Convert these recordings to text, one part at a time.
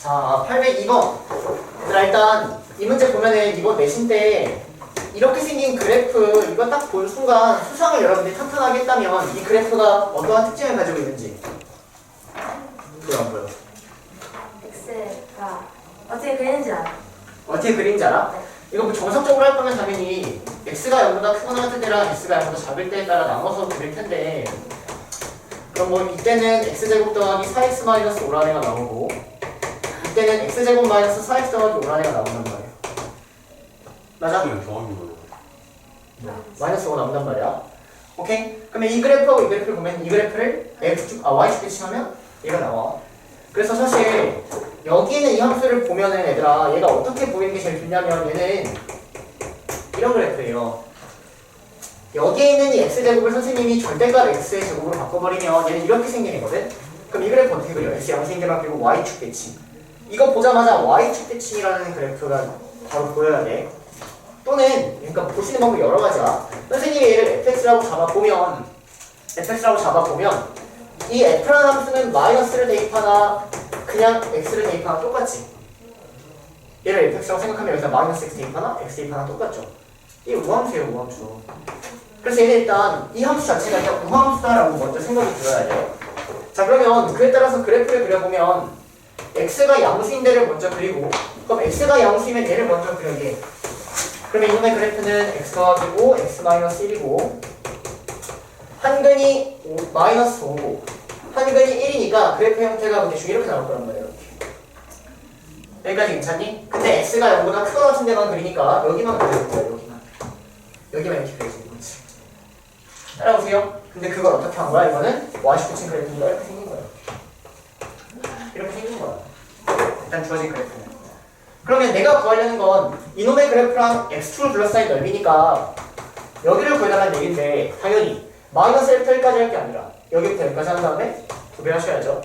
자, 802번. 얘들아, 일단 이 문제 보면은 이번 내신 때 이렇게 생긴 그래프 이거 딱 본 순간 수상을 여러분들이 탄탄하게 했다면 이 그래프가 어떠한 특징을 가지고 있는지 보여 안 보여? X가 어떻게 그리는지 알아. 어떻게 그린지 알아? 이거 뭐 정석적으로 할 거면 당연히 x가 0보다 크거나 같은 때랑 x가 0보다 작을 때에 따라 나눠서 그릴 텐데 그럼 뭐 이때는 x제곱 더하기 4x 마이너스 5라는 애가 나오고 이때는 x제곱 마이너스 4x 더하기 5라는 애가 나온단 말이야 맞아? 그냥. 마이너스 5 나온단 말이야 오케이? 그러면 이 그래프하고 이 그래프를 보면 이 그래프를 x축, 아 y축 대칭하면 얘가 나와 그래서 사실 여기 있는 이 함수를 보면은 얘들아 얘가 어떻게 보이는 게 제일 좋냐면 얘는 이런 그래프예요 여기에 있는 이 x제곱을 선생님이 절대값 x의 제곱으로 바꿔버리면 얘는 이렇게 생긴 애거든 그럼 이 그래프 어떻게 그려? x 양수인계만 그리고 y축 대칭 이거 보자마자 y축 대칭이라는 그래프가 바로 보여야 돼 또는 그러니까 보시는 방법이 여러 가지야. 선생님이 얘를 fx라고 잡아보면 fx라고 잡아보면 이 f라는 함수는 마이너스를 대입하나 그냥 x를 대입하나 똑같지. 얘를 fx라고 생각하면 여기서 마이너스 x 대입하나 x 대입하나 똑같죠. 이게 우함수예요 우함수. 그래서 얘는 일단 이 함수 자체가 일단 우함수다라고 먼저 생각이 들어야 돼요. 자 그러면 그에 따라서 그래프를 그려보면 x가 양수인 데를 먼저 그리고 그럼 x가 양수이면 얘를 먼저 그려 얘. 그러면 이놈의 그래프는 x 더하기 5, x 마이너스 1이고 한근이 5, 마이너스 5고 한근이 1이니까 그래프 형태가 대충 이렇게 나올 거란 말이에요. 여기까지 괜찮니? 근데 x가 0보다 크거나 같은 데만 그리니까 여기만 그려줄 거야 여기만. 여기만 이렇게 그려주는 거지. 따라오세요. 근데 그걸 어떻게 한 거야? 이거는 y축 친 그래프가 이렇게 생긴 거야. 이렇게 생긴. 일단 주어진 그래프는. 그러면 내가 구하려는 건 이놈의 그래프랑 x축을 둘러싸인 넓이니까 여기를 구해달라는 얘기인데 당연히 마이너스 1부터 1까지 할 게 아니라 여기부터 여기까지 한 다음에 두배 하셔야죠.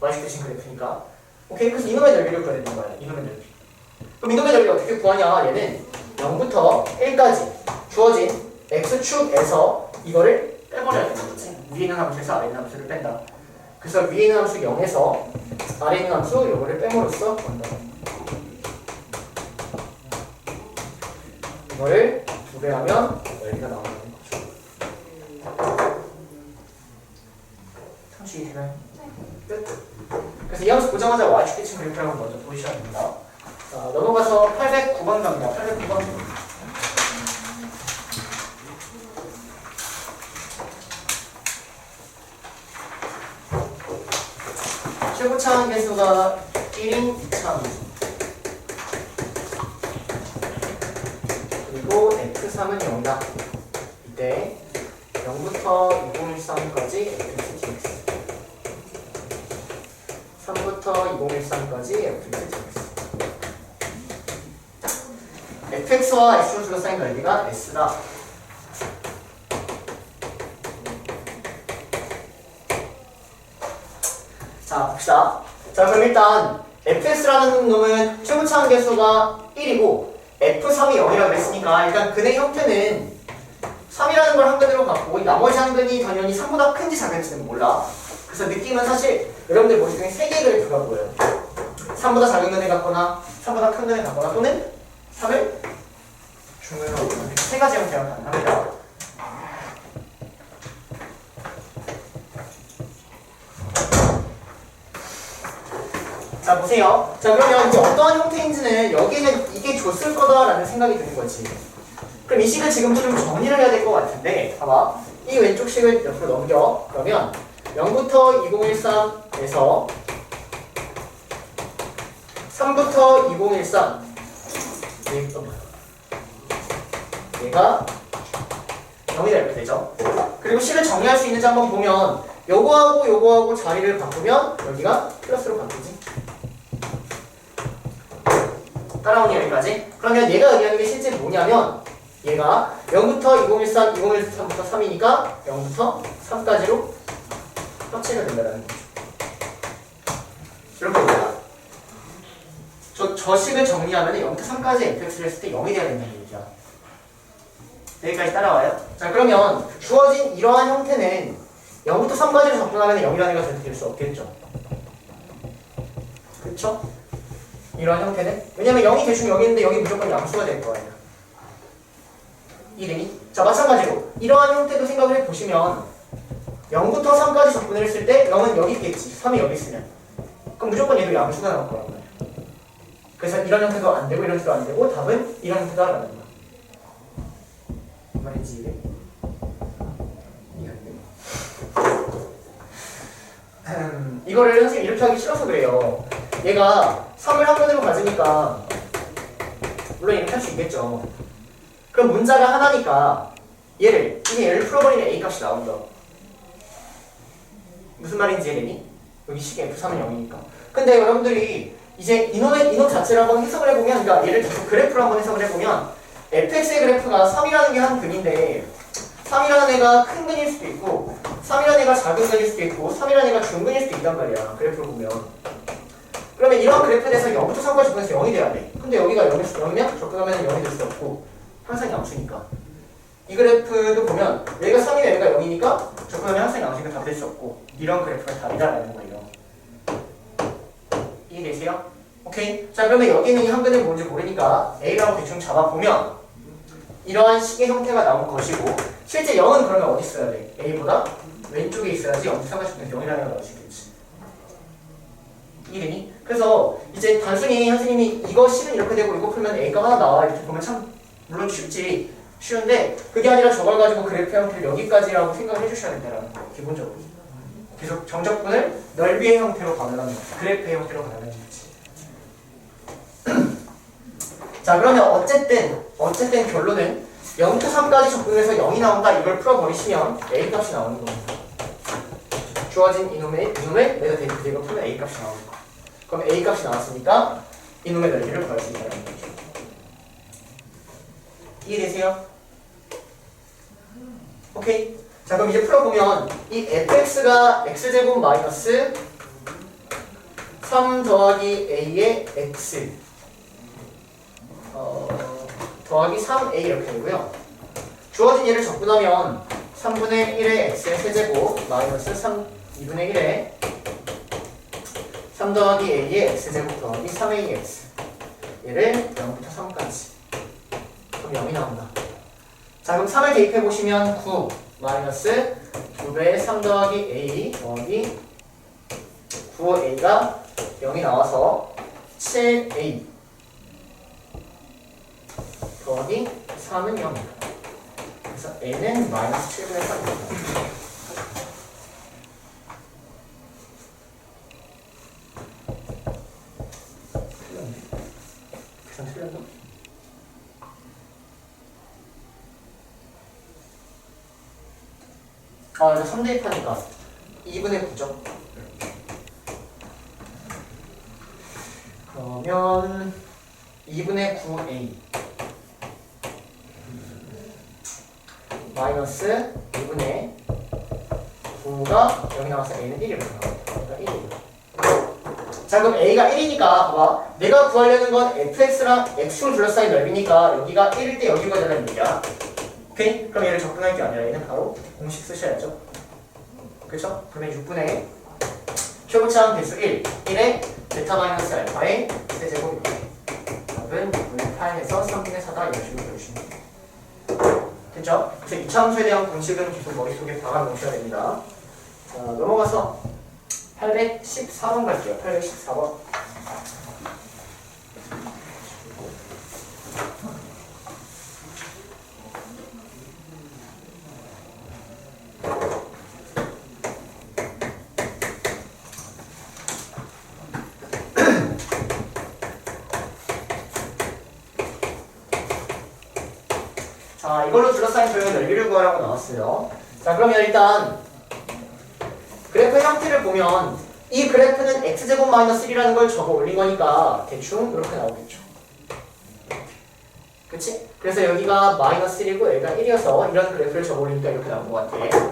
y축 대신 그래프니까. 오케이 그래서 이놈의 넓이를 구해야 되는 거야 이놈의 넓이. 그럼 이놈의 넓이 어떻게 구하냐? 얘는 0부터 1까지 주어진 x축에서 이거를 빼버려야 되는 거지 위에 있는 함수에서 아래 있는 함수를 뺀다 그래서 위에 있는 함수 0에서 아래 있는 함수 요거를 빼므로써 구한다 이거를 두 배 하면 넓이가 나오는 거죠. 상식이 되나요? 끝. 그래서 이 함수 보자마자 y축 대칭 그래프를 한번 먼저 보셔야 됩니다. 자, 넘어가서 809번 갑니다. 809번. 최고 차항 개수가 1인 차항. 그리고 F3은 0이다. 이때 0부터 2013까지 FTX 3부터 2013까지 FTX fx와 x로 둘러싸인 넓이가 s다. 자, 봅시다. 자, 그럼 일단 fx라는 놈은 최고 차항 개수가 1이고 f3이 0이라고 했으니까 일단 근의 형태는 3이라는 걸 한 근으로 갖고 이 나머지 한 근이 당연히 3보다 큰지 작은지는 몰라. 그래서 느낌은 사실 여러분들 머릿속에 3개의 그래프가 보여요. 3보다 작은 근을 갖거나 3보다 큰 근을 갖거나 또는 3을 중으로 갖거나 세 가지 형태가 가능합니다. 자 보세요. 자 그러면 이제 어떠한 형태인지는 여기는 이게 줬을 거다라는 생각이 드는 거지. 그럼 이 식을 지금 좀 정리를 해야 될 것 같은데 봐봐. 이 왼쪽 식을 옆으로 넘겨. 그러면 0부터 2013에서 3부터 2013 얘가 뭐야? 얘가 0이다 이렇게 되죠. 그리고 식을 정리할 수 있는지 한번 보면 요거하고 요거하고 자리를 바꾸면 여기가 플러스로 바뀌지. 따라오니 여기까지? 그러면 얘가 의미하는 게 실제 뭐냐면 얘가 0부터 2013, 2013부터 3이니까 0부터 3까지로 합체가 된다는 거죠. 이렇게 됩니다. 저, 저 식을 정리하면 0부터 3까지 fx를 했을 때 0이 돼야 된다는 얘기야. 여기까지 따라와요? 자 그러면 주어진 이러한 형태는 0부터 3까지를 접근하면 0이라는 걸 절대 될수 없겠죠. 그쵸? 이런 형태는 왜냐면 0이 대충 여기 있는데 여기 무조건 양수가 될 거예요. 이름이? 자 마찬가지로 이러한 형태도 생각을 해보시면 0부터 3까지 접근을 했을 때 0은 여기 있겠지. 3이 여기 있으면. 그럼 무조건 얘도 양수가 나올 거란 말이야. 그래서 이런 형태도 안 되고 이런 형태도 안 되고 답은 이런 형태가 나는 거야. 말인지 이해? 음, 이거를 선생님 이렇게 하기 싫어서 그래요. 얘가 3을 한 번으로 가지니까 물론 이렇게 할 수 있겠죠. 그럼 문자가 하나니까 얘를 이게 얘를 풀어버리면 a 값이 나온다. 무슨 말인지 이해되니? 여기 식의 F3은 0이니까. 근데 여러분들이 이제 이놈의 이놈 자체를 한번 해석을 해보면 그러니까 얘를 계속 그래프로 한번 해석을 해보면 fx의 그래프가 3이라는 게 한 근인데 3이라는 애가 큰 근일 수도 있고 3이라는 애가 작은 근일 수도 있고 3이라는 애가 중근일 수도 있단 말이야. 그래프를 보면 그러면 이런 그래프에 대해서 0부터 3까지 접근해서 0이 돼야 돼 근데 여기가 0일 수 0이면 접근하면 0이 될 수 없고 항상 양수니까 이 그래프도 보면 얘가 3이면 얘가 0이니까 접근하면 항상 양수니까 답될 수 없고 이런 그래프가 답이다라는 거예요 이해되세요? 오케이 자 그러면 여기 있는 이 한 근을 뭔지 모르니까 A라고 대충 잡아보면 이러한 식의 형태가 나온 것이고 실제 0은 그러면 어디 있어야 돼? A보다 왼쪽에 있어야지 0부터 3까지 접근해서 0이라는 걸 넣을 수 있겠지 이해되니? 그래서 이제 단순히 선생님이 이거 식은 이렇게 되고 이거 풀면 A가 하나 나와 이렇게 보면 참 물론 쉽지 쉬운데 그게 아니라 저걸 가지고 그래프 형태를 여기까지라고 생각을 해주셔야 된다는 거예요 기본적으로. 계속 정적분을 넓이의 형태로 가능하면 그래프의 형태로 가능하면 되지 자 그러면 어쨌든 어쨌든 결론은 0부터 3까지 접근해서 0이 나온다 이걸 풀어버리시면 A 값이 나오는 겁니다. 주어진 이놈의 이놈의 내가 대입 대입을 풀면 A 값이 나오는 거 그럼 A 값이 나왔으니까 이놈의 넓이를 구할 수 있다는 이해되세요? 오케이. 자 그럼 이제 풀어보면 이 fx가 x제곱 마이너스 3 더하기 a의 x. 어, 더하기 3a 이렇게 되고요. 주어진 얘를 접근하면 3분의 1의 x의 세제곱 마이너스 3 2분의 1의 3 더하기 a의 x제곱 더하기 3ax 얘를 0부터 3까지 그럼 0이 나온다 자 그럼 3을 대입해 보시면 9 마이너스 2배의 3 더하기 a 더하기 9a가 0이 나와서 7a 더하기 3은 0이다. 그래서 a는 마이너스 7분의 3입니다. 틀렸네. 계산 틀렸나? 아, 이거 3 대입하니까 2분의 9죠. 그러면 2분의 9a 마이너스 2분의 9가 여기 나와서 a는 1이 나와요. 그러니까 1이에요. 자 그럼 a가 1이니까 봐봐 내가 구하려는 건 fx랑 x로 둘러싸인 넓이니까 여기가 1일 때 여기가 되는 얘기야. 오케이? 그럼 얘를 접근할 게 아니라 얘는 바로 공식 쓰셔야죠. 그쵸? 그러면 6분의 최고차항 대수 1, 1의 베타 마이너스 알파의 세제곱입니다. 답은 6분의 8에서 3분의 4다 이런 식으로 들으시면 돼요. 됐죠? 그래서 이차함수에 대한 공식은 계속 머릿속에 박아 놓으셔야 됩니다. 자, 넘어가서 814번 갈게요. 814번. 자, 이걸로 둘러싸인 도형의 넓이를 나왔어요. 자, 그러면 일단 그래프 형태를 보면 이 그래프는 x제곱 마이너스 1이라는 걸 적어 올린 거니까 대충 이렇게 나오겠죠. 그치? 그래서 여기가 마이너스 1이고 여기가 1이어서 이런 그래프를 적어 올리니까 이렇게 나온 것 같아.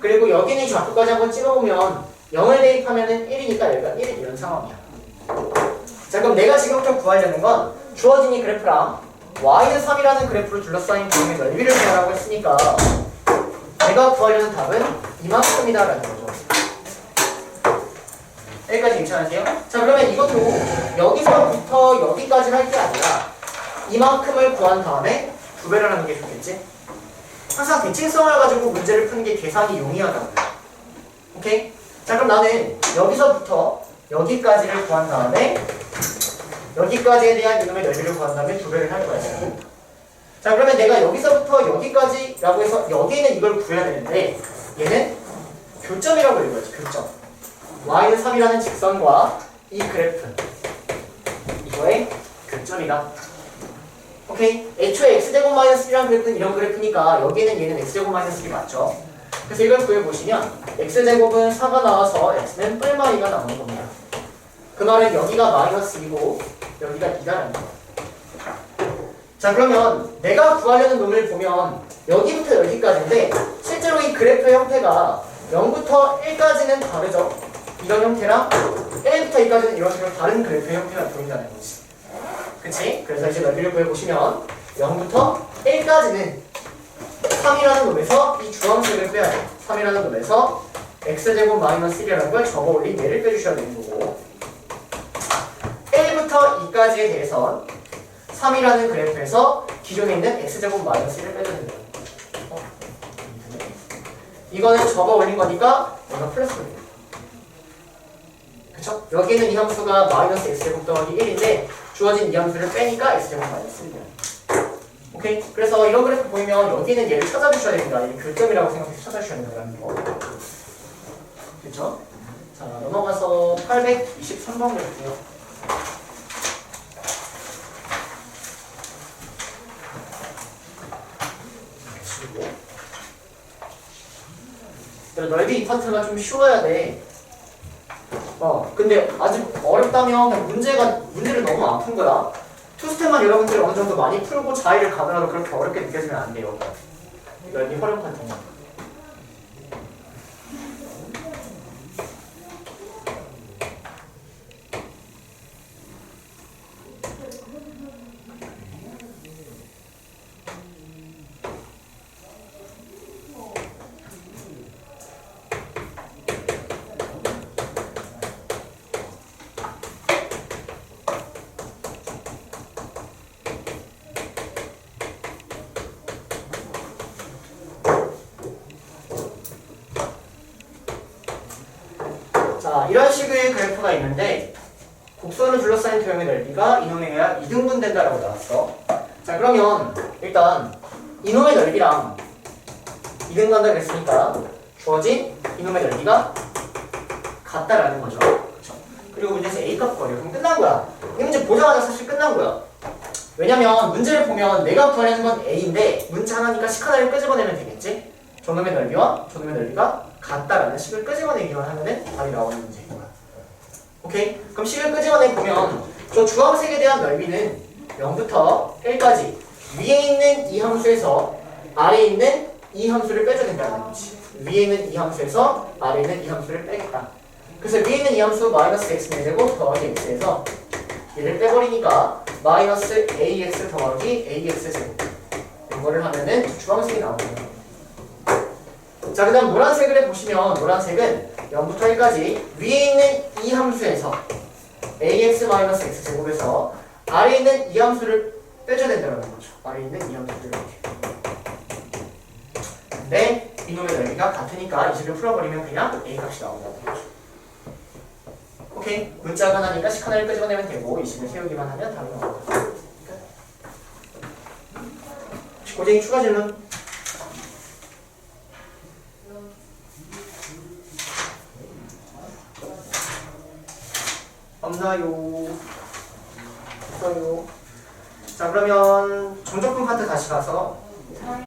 그리고 여기는 이 좌표까지 한번 찍어보면 0을 대입하면 은 1이니까 여기가 1이 이런 상황이야. 자, 그럼 내가 지금부터 구하려는 건 주어진 이 그래프랑 y는 3이라는 그래프로 둘러싸인 도형의 넓이를 구하라고 했으니까 내가 구하려는 답은 이만큼이다라는 거죠. 여기까지 괜찮으세요? 자 그러면 이것도 여기서부터 여기까지 할 게 아니라 이만큼을 구한 다음에 두 배를 하는 게 좋겠지? 항상 대칭성을 가지고 문제를 푸는 게 계산이 용이하다고요. 오케이? 자 그럼 나는 여기서부터 여기까지를 구한 다음에 여기까지에 대한 이놈의 넓이를 구한 다음에 두 배를 할 거야. 자 그러면 내가 여기서부터 여기까지 라고 해서 여기는 이걸 구해야 되는데 얘는 교점이라고 읽어야지 교점. y는 3이라는 직선과 이 그래프 이거의 교점이다. 오케이? 애초에 x제곱 마이너스 1이라는 그래프는 이런 그래프니까 여기는 얘는 x제곱 마이너스 1이 맞죠? 그래서 이걸 구해보시면 x제곱은 4가 나와서 x는 뿔마 2가 나오는 겁니다. 그 말은 여기가 마이너스 2고 여기가 2다라는 거예요 자 그러면 내가 구하려는 놈을 보면 여기부터 여기까지인데 실제로 이 그래프의 형태가 0부터 1까지는 다르죠? 이런 형태랑 1부터 2까지는 이런 식으로 다른 그래프의 형태가 보인다는 거지. 그치? 그래서 이제 넓이를 구해보시면 0부터 1까지는 3이라는 놈에서 이 주황색을 빼야 돼. 3이라는 놈에서 x제곱 마이너스 1이라는 걸 적어 올린 얘를 빼주셔야 되는 거고. 1부터 2까지에 대해선 3이라는 그래프에서 기존에 있는 x제곱 마이너스 1을 빼야 된다 어? 이거는 적어 올린 거니까 얘가 플러스 올린 그쵸? 여기는 이 함수가 마이너스 x제곱 더하기 1인데 주어진 이 함수를 빼니까 x제곱 마이너스 1이야 오케이? 그래서 이런 그래프 보이면 여기는 얘를 찾아주셔야 됩니다 얘를 교점이라고 생각해서 찾아주셔야 된다는 거 그쵸? 자 넘어가서 823번 그래프요 그리고 넓이 이 파트가 좀 쉬워야 돼. 어, 근데 아직 어렵다면 문제가 문제를 너무 안 푼 거야. 투스텝만 여러분들이 어느 정도 많이 풀고 자의를 가더라도 그렇게 어렵게 느껴지면 안 돼요. 넓이 활용 파트. 자, 이런 식의 그래프가 있는데 곡선을 둘러싸인 도형의 넓이가 이놈에 의한 이등분 된다라고 나왔어. 자, 그러면 일단 이놈의 넓이랑 이등분 한다 그랬으니까 주어진 이놈의 넓이가 같다라는 거죠. 그렇죠? 그리고 문제에서 A 값 구하려. 그럼 끝난 거야. 이 문제 보자마자 사실 끝난 거야. 왜냐면 문제를 보면 내가 구하려는 건 A인데 문제 하나니까 식 하나를 끄집어내면 되겠지? 저놈의 넓이와 저놈의 넓이가 같다라는 식을 끄집어내기만 하면은 답이 나오는 문제인 거야. 오케이? 그럼 식을 끄집어내 보면 저 주황색에 대한 넓이는 0부터 1까지 위에 있는 이 함수에서 아래에 있는 이 함수를 빼줘야 된다는 거지. 위에 있는 이 함수에서 아래에 있는 이 함수를 빼겠다. 그래서 위에 있는 이 함수 마이너스 x 내제곱 더하기 x에서 얘를 빼버리니까 마이너스 ax 더하기 ax 제곱 이거를 하면은 주황색이 나오는 거야. 자, 그 다음 노란색을 해보시면 노란색은 0부터 1까지 위에 있는 이 함수에서 ax-x 제곱에서 아래에 있는 이 함수를 빼줘야 된다는 거죠. 아래에 있는 이 함수를 이렇게. 근데 이놈의 넓이가 같으니까 이 식을 풀어버리면 그냥 a 값이 나온다는 거죠. 오케이. 문자가 하나니까 식 하나를 끄집어내면 되고 이 식을 세우기만 하면 답이. 혹시 고쟁이 추가 질문? 없나요? 없어요. 자 그러면 정적분 파트 다시 가서